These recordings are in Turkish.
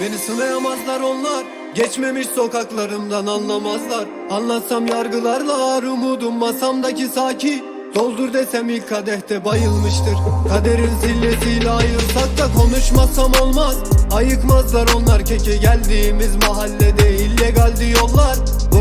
Beni sınayamazlar onlar. Geçmemiş sokaklarımdan anlamazlar. Anlatsam yargılarlar umudum masamdaki saki. Doldur desem ilk kadehte bayılmıştır. Kaderin zillesiyle ayırsak da konuşmasam olmaz. Ayıkmazlar onlar keke geldiğimiz mahallede illegaldi yollar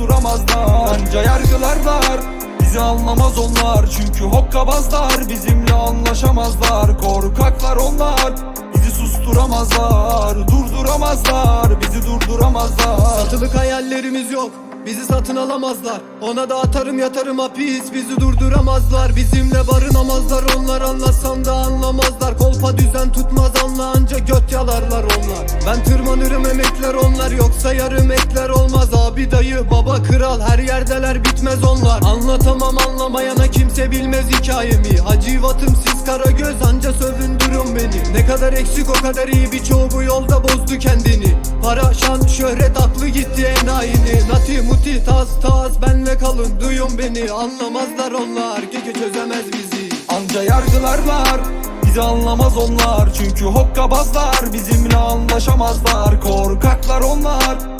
susturamazlar Anca yargılarlar Bizi anlamaz onlar. Çünkü hokkabazlar Bizimle anlaşamazlar. Korkaklar onlar Bizi susturamazlar. Durduramazlar Bizi durduramazlar. Satılık hayallerimiz yok Bizi satın alamazlar. Ona da atarım yatarım hapis Bizi durduramazlar. Bizimle barınamazlar Onlar anlatsam da anlamazlar. Kolpa düzen tutmaz anla anca göt yalarlar onlar. Ben tırmanırım emekler onlar. Yoksa yarım ekler olmaz Abi dayı baba kral. Her yerdeler bitmez onlar. Anlatamam anlamayana kimse bilmez hikayemi. Hacivatım siz kara göz anca sövündürün beni. Ne kadar eksik o kadar iyi. Birçoğu bu yolda bozdu kendini. Para şan şöhret aklı gitti enayini. Nati muti tas tas benle kalın duyun beni. Anlamazlar onlar keke çözemez bizi. Anca yargılarlar Bizi anlamaz onlar. Çünkü hokkabazlar Bizimle anlaşamazlar. Korkaklar onlar